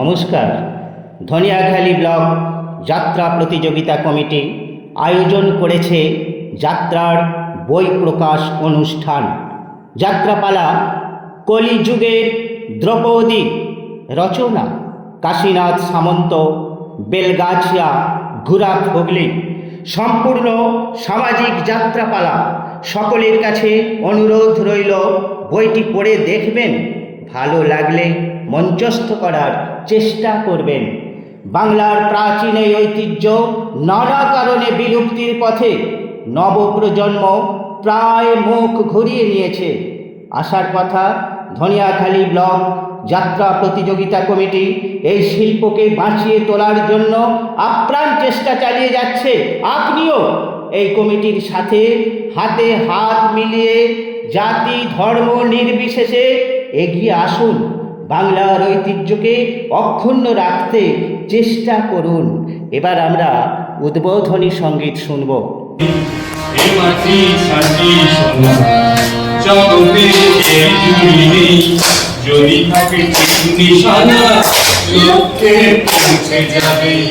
নমস্কার। ধনিয়াখালী ব্লক যাত্রা প্রতিযোগিতা কমিটি আয়োজন করেছে যাত্রার বই প্রকাশ অনুষ্ঠান। যাত্রাপালা কলিযুগের দ্রৌপদী, রচনা কাশীনাথ সামন্ত, বেলগাছিয়া ঘুরাফ হুগলি। সম্পূর্ণ সামাজিক যাত্রাপালা। সকলের কাছে অনুরোধ রইল, বইটি পড়ে দেখবেন। ভালো লাগলে মঞ্চস্থ করার চেষ্টা করবেন। বাংলার প্রাচীন এই ঐতিহ্য নানা কারণে বিলুপ্তির পথে নবপ্রজন্ম প্রায় মুখ ঘুরিয়ে নিয়েছে। আসার কথা, ধনিয়াখালী ব্লক যাত্রা প্রতিযোগিতা কমিটি এই শিল্পকে বাঁচিয়ে তোলার জন্য আপ্রাণ চেষ্টা চালিয়ে যাচ্ছে। আপনিও এই কমিটির সাথে হাতে হাত মিলিয়ে জাতি, ধর্ম নির্বিশেষে এগিয়ে আসুন। বাংলার ঐতিহ্যকে অক্ষুণ্ণ রাখতে চেষ্টা করুন। এবার আমরা উদ্বোধনী সংগীত শুনব। যদি থাকে যাবে।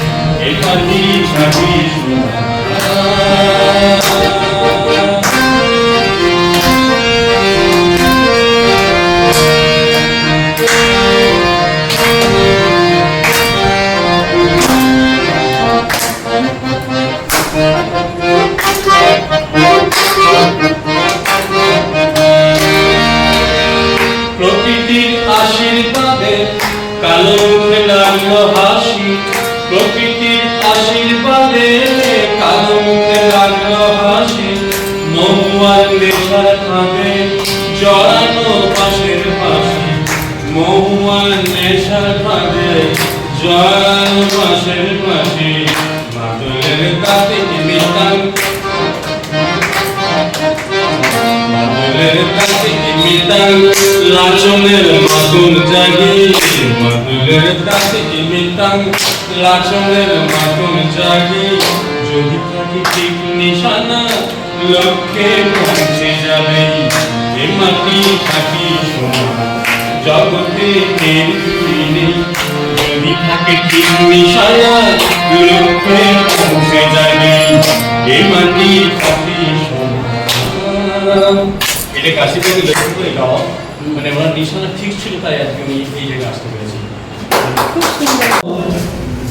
एकनिष्ठीश्वर মহুয়ার নেশার খাবে, জড়ানো পাশের পাশে। মহুয়ার নেশার খাবে, জড়ানো পাশের পাশে। মাদলের কাছে নিতাম মাদুলের কাছে মিতাল। লাচনের মাদুল জাগি মাদুলের কাছে মিতাল। লাচনের মাদুল জাগি যদি থাকি ঠিক নিশানা লক্ষ্যে পৌঁছে যাবে এ থাকি সোনা। জগতে নেই। যদি থাকে ঠিক নিশানা লক্ষ্যে পৌঁছে যাবে এ থাকি সোনা। এটা কাশিটাকে লক্ষ্য করে গাওয়া মানে ওনার নিশানা ঠিক ছিল তাই আজকে উনি এই জায়গায় আসতে পেরেছি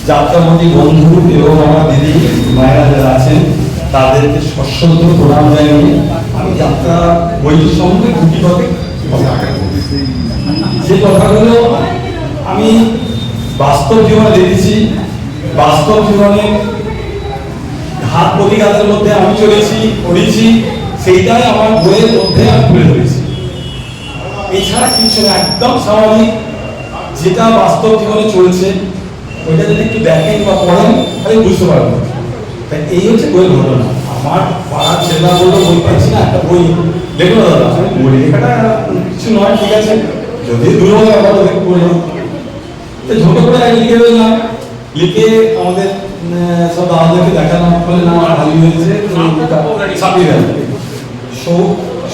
যাত্রাপতি বন্ধু এবং আমার দিদি, মায়েরা তাদেরকে সশ্রদ্ধ প্রণাম জানিয়ে আমি যাত্রা বইটি সম্বন্ধে খুঁটি পাবে যে কথাগুলো আমি বাস্তব জীবনে দেখেছি, বাস্তব জীবনে ঘাত প্রতিঘাতের মধ্যে আমি চলেছি করেছি সেইটাই আমার বইয়ের মধ্যে আমি তুলে ধরেছি। এছাড়া কিছু না, একদম স্বাভাবিক যেটা বাস্তব জীবনে চলছে, ওইটা যদি একটু দেখেন বা পড়েন, তাহলে বুঝতে পারবেন। তাই এই হচ্ছে বইয়ের ঘটনা। আমার পাড়ার ছেলেরা বলল বই পাচ্ছি না একটা বই দেখো দাদা বই লেখাটা কিছু নয় ঠিক আছে। যদি দূর হয়ে আবার দেখে পড়ে তো ছোট করে লিখে দিলাম লিখে আমাদের সব দাদাদেরকে দেখালাম। বলে না আমার ভালো হয়েছে ছাপিয়ে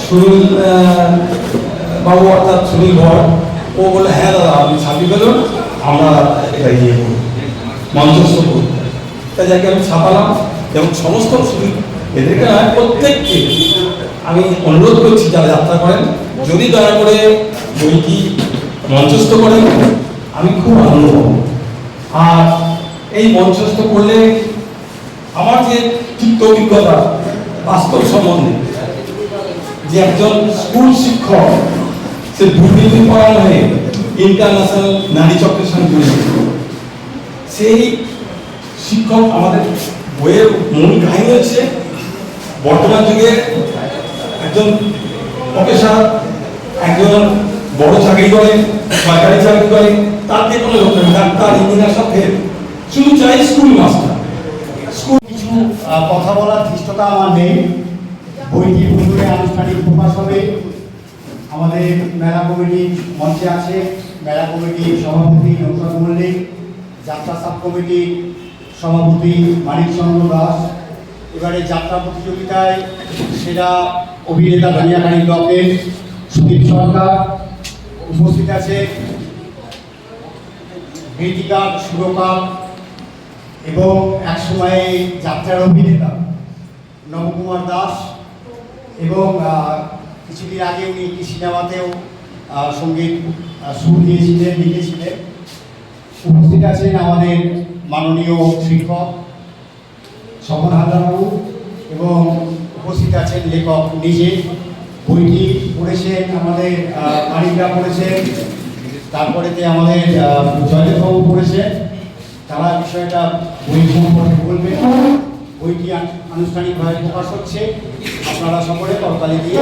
সুনীল বাবু অর্থাৎ সুনীল ভর ও বলে হ্যাঁ দাদা আপনি ছাপিয়ে গেল আমরা এটা ইয়ে করব। মঞ্চস্থ করব। তাই যাকে আমি ছাপালাম এবং সমস্ত সুনীল এদেরকে নয় প্রত্যেককে আমি অনুরোধ করছি যারা যাত্রা করেন, যদি দয়া করে বইটি মঞ্চস্থ করেন, আমি খুব আনন্দ আর এই মঞ্চস্থ করলে আমার যে তিক্ত অভিজ্ঞতা বাস্তব সম্বন্ধে, যে একজন স্কুল শিক্ষক, সে দুর্নীতি পরায়ণ হয়ে ইন্টারন্যাশনাল নারী চক্রের সঙ্গে সেই শিক্ষক আমাদের বইয়ের মূল কাহিনী হচ্ছে বর্তমান যুগে একজন প্রফেসর একজন বড় চাকরি করে, সরকারি চাকরি করে, তার যে কোনো লোক নেই ডাক্তার ইঞ্জিনিয়ার সব ফেল শুধু চাই স্কুল মাস্টার স্কুল কিছু কথা বলার ধৃষ্টতা আমার নেই। বইটি পুকুরে আনুষ্ঠানিক প্রকাশ হবে। আমাদের মেলা কমিটি মঞ্চে আছে। মেলা কমিটির সভাপতি নৌসাদ মল্লিক যাত্রা সাব কমিটির সভাপতি মানিক চন্দ্র দাস। এবারে যাত্রা প্রতিযোগিতায় সেরা অভিনেতা ধনিয়াখালী ব্লকের সুদীপ সরকার উপস্থিত আছে। গীতিকার সুরকার এবং একসময় যাত্রার অভিনেতা নবকুমার দাস এবং কিছুদিন আগে উনি একটি সিনেমাতেও সংগীত সুর দিয়েছিলেন, লিখেছিলেন। উপস্থিত আছেন আমাদের মাননীয় শিক্ষক স্বপন হালদারবাবু এবং উপস্থিত আছেন লেখক নিজে। বইটি পড়েছেন আমাদের মানিকরা পড়েছেন তারপরেতে আমাদের জয়দেববাবু পড়েছেন। তারা বিষয়টা বই সম্পর্কে বলবে। বইটি আন- আনুষ্ঠানিকভাবে প্রকাশ হচ্ছে। আপনারা সকলে করতালি দিয়ে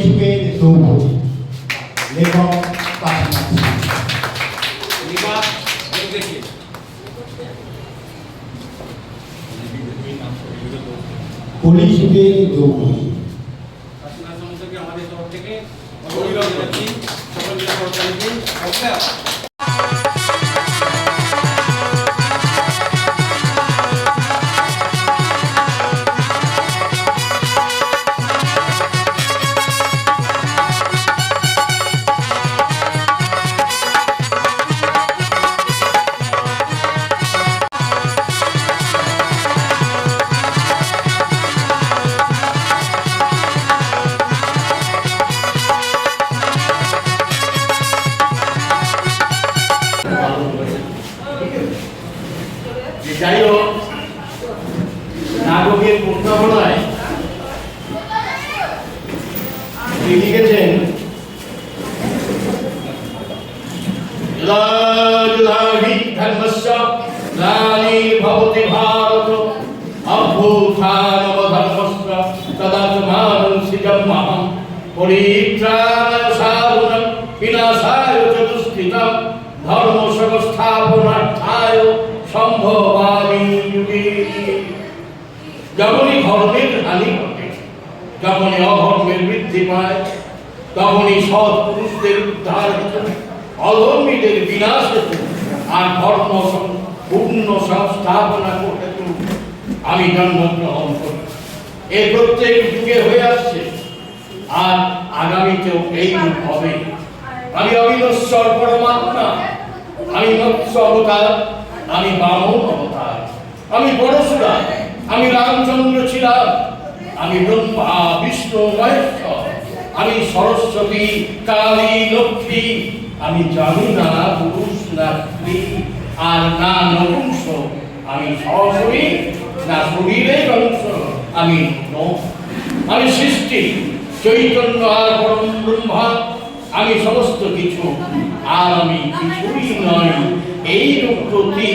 কলি যুগের দ্রৌপদী লেখক কলি যুগের দ্রৌপদী আমাদের তরফ থেকে অভিনন্দন জানাচ্ছি যাই হোক নাটকের প্রস্তাবনায় লিখেছেন লাহি ধর্মস্য গ্লানির্ভবতি ভারত অভ্যুত্থানমধর্মস্য তদাত্মাनं সৃজম্যহম পরিত্রাণায় সাধুনাং বিনাশায় চ ধর্ম সংস্থাপনার্থায় সম্ভবামি যুগে। যখনই ধর্মের হানি ঘটে, যখনই অধর্মের বৃদ্ধি পায়, তখনই সৎ পুরুষদের উদ্ধার অধর্মীদের বিনাশ হেতু আর ধর্ম পূর্ণ সংস্থাপনা হেতু আমি জন্মগ্রহণ করি। এ প্রত্যেক যুগে হয়ে আসছে, আর আগামীতেও এই রূপ হবে। আমি অবিনশ্বর পরমাত্মা। আমি মৎস্য অবতার। আমি বামন অবতার। আমি পরশুরা আমি রামচন্দ্র ছিলাম। আমি ব্রহ্মা, বিষ্ণু, মহেশ্বর। আমি সরস্বতী, কালী, লক্ষ্মী। আমি জানি না পুরুষ, না স্ত্রী। আর না নপুংস। আমি সরাসরি না শরীরের অংশ আমি আমি সৃষ্টি, চৈতন্য আর পরম ব্রহ্মা। আমি সমস্ত কিছু। আর আমি কিছুই নয়। এই রূপ প্রতি